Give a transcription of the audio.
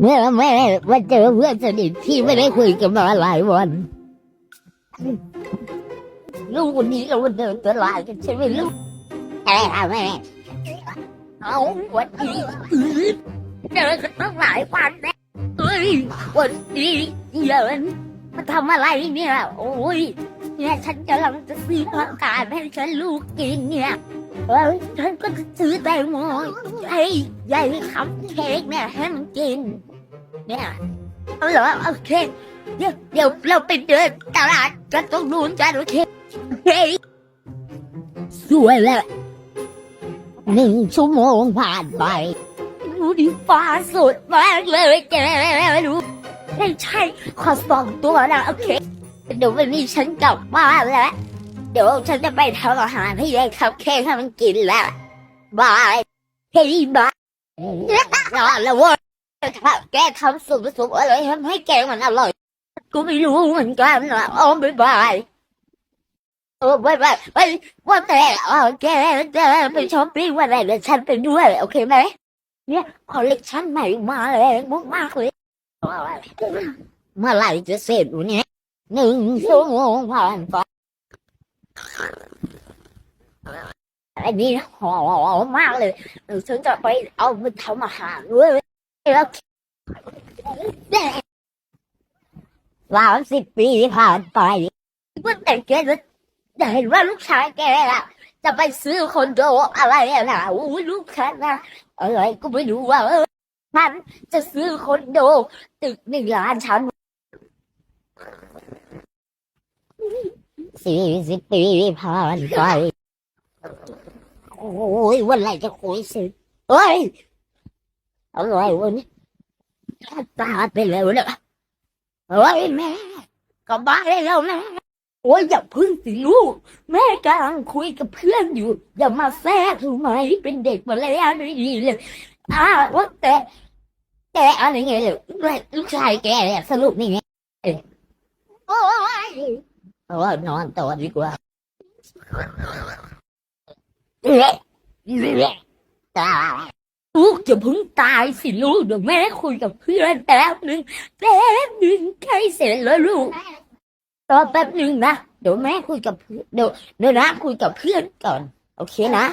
เมื่อแม่มาเจอเพื่อนสนิทที่ไม่ได้คุยกันมาหลายวันลูกวันนี้เราเดินตลาดกันใช่ไหมลูกแม่แม่เอาวันนี้เจอกันตั้งหลายวันแล้วเฮ้ยวันนี้เยินมาทำอะไรเนี่ยโอ้ยเนี่ยฉันกำลังจะซื้อผักกาดให้ฉันลูกกินเนี่ยแล้วฉันก็จะซื้อแตงโมให้ยายทำเค้กเนี่ยให้มันกิน เนี่ยเอาเหรอโอเคเดี๋ยวเดี๋ยวเราไปเดินตลาดกันตรงนู้นกันโอเคเฮ้ยสวยแล้วหนึ่งชั่วโมงผ่านไปดูดิฟ้าสดมากเลยแกดูไม่ใช่ขอสองตัวนะโอเคเดี๋ยววันนี้ฉันกลับบ้านแล้ว เดี๋ยวฉันจะไปทำอาหารให้ยายคับเค้กให้มันกินแล้วบายเฮ้ยบายรอแล้วเว้ย แกทำสุปสุปอะไรทำให้แกมันอร่อยกูไม่รู้เหมือนกันนะโอ้บายบายโอ้บายบายไปว่าแต่เออแกจะไปช้อปปิ้งวันไหนเดี๋ยวฉันไปด้วยโอเคไหมเนี่ยคอลเลกชันใหม่มาเลยมากมากๆเลยเมื่อไหร่จะเสร็จวะเนี่ยหนึ่งชั่วโมงผ่านไปอันนี้หอมมากเลยฉันจะไปเอาไปทำอาหารด้วย แล้วสาสิบปีที่ผ่านไปก็แต่แกจะเห็นว่าลูกชายแกอะจะไปซื้อคอนโดอะไรอะนะโอ้ยลูกฉันนะอะไรก็ไม่รู้ว่าเออฉันจะซื้อคอนโด ตึกหนึ่งล้านชั้นสี่สิบปีที่ผ่านไปโอ้ยวันไหนจะคุยสร็จเฮ้ย อะไรวะเนี่ตาไปแล้วเนี่ยเฮ้ยแม่กลับบ้านได้แล้วแม่โอ้ยอย่าพึ่งสิลูก แม่กำลังคุยกับเพื่อนอยู่ อย่ามาแทรกถูกไหมเป็นเด็กมาแล้วไม่ดีเลยอ่าว่าแต่แกอะไรเงี้ยเลยลูกชายแกเนี่ยสรุปนี่ไงโอ้ยโอ้ยนอนต่อดีกว่าเละเละตา ลูกจะเพิ่งตายสิลูกเดี๋ยวแม่คุยกับเพื่อนแป๊บหนึ่งแป๊บหนึ่งใกล้เสร็จแล้วลูกรอแป๊บหนึ่งนะเดี๋ยวแม่คุยกับเพื่อนเดี๋ยวเดี๋ยวนะคุยกับเพื่อนก่อน โอเคนะ